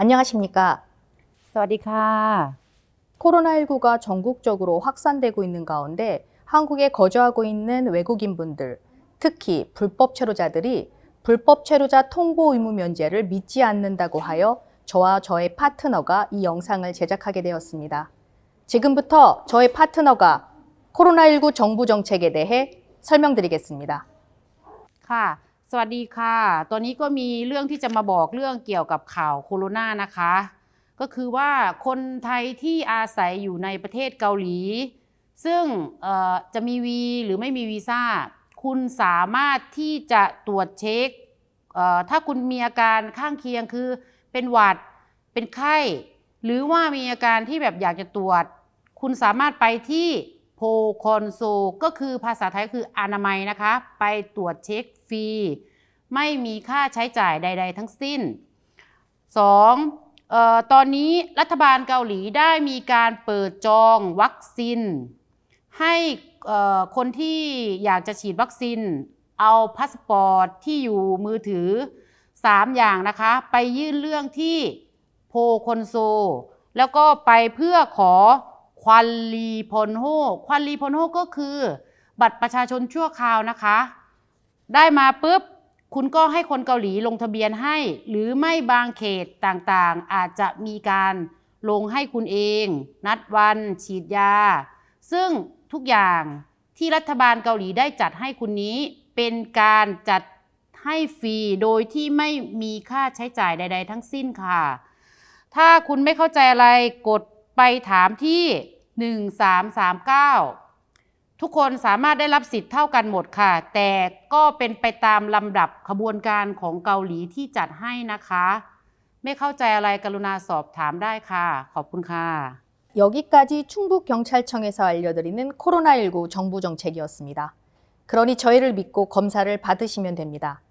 안녕하십니까. สวัสดีค่ะ 코로나19가 전국적으로 확산되고 있는 가운데 한국에 거주하고 있는 외국인분들, 특히 불법 체류자들이 불법 체류자 통보 의무 면제를 믿지 않는다고 하여 저와 저의 파트너가 이 영상을 제작하게 되었습니다. 지금부터 저의 파트너가 코로나19 정부 정책에 대해 설명드리겠습니다. ค่ะ สวัสดีค่ะตอนนี้ก็มีเรื่องที่จะมาบอกเรื่องเกี่ยวกับข่าวโคโรนานะคะ ก็คือว่าคนไทยที่อาศัยอยู่ในประเทศเกาหลี ซึ่งจะมีวีหรือไม่มีวีซ่า คุณสามารถที่จะตรวจเช็ค ถ้าคุณมีอาการข้างเคียงคือเป็นหวัด เป็นไข้ หรือว่ามีอาการที่แบบอยากจะตรวจ คุณสามารถไปที่ พคอนโซก็คือภาษาไทยคืออนามัยนะคะ ไปตรวจเช็คฟรี ไม่มีค่าใช้จ่ายใด ๆ ทั้งสิ้น 2. เอ่อตอนนี้รัฐบาลเกาหลีได้มีการเปิดจองวัคซีน ให้คนที่อยากจะฉีดวัคซีน เอาพาสปอร์ตที่อยู่มือถือ 3 อย่างนะคะ ไปยื่นเรื่องที่โพคอนโซ แล้วก็ไปเพื่อขอ ควันลีพนโฮควันลีพนโฮก็คือ บัตรประชาชนชั่วคราวนะคะ ได้มาปุ๊บ คุณก็ให้คนเกาหลีลงทะเบียนให้ หรือไม่บางเขตต่างๆ อาจจะมีการลงให้คุณเอง นัดวันฉีดยา ซึ่งทุกอย่างที่รัฐบาลเกาหลีได้จัดให้คุณนี้ เป็นการจัดให้ฟรีโดยที่ไม่มีค่าใช้จ่ายใด ๆ ทั้งสิ้นค่ะ ถ้าคุณไม่เข้าใจอะไรกด ไปถามที่ 1339 ทุกคนสามารถได้รับสิทธิ์เท่ากันหมดค่ะ แต่ก็เป็นไปตามลำดับขบวนการของเกาหลีที่จัดให้นะคะ ไม่เข้าใจอะไรกรุณาสอบถามได้ค่ะ ขอบคุณค่ะ 여기까지 충북경찰청에서 알려드리는 코로나19 정부 정책이었습니다. 그러니 저희를 믿고 검사를 받으시면 됩니다.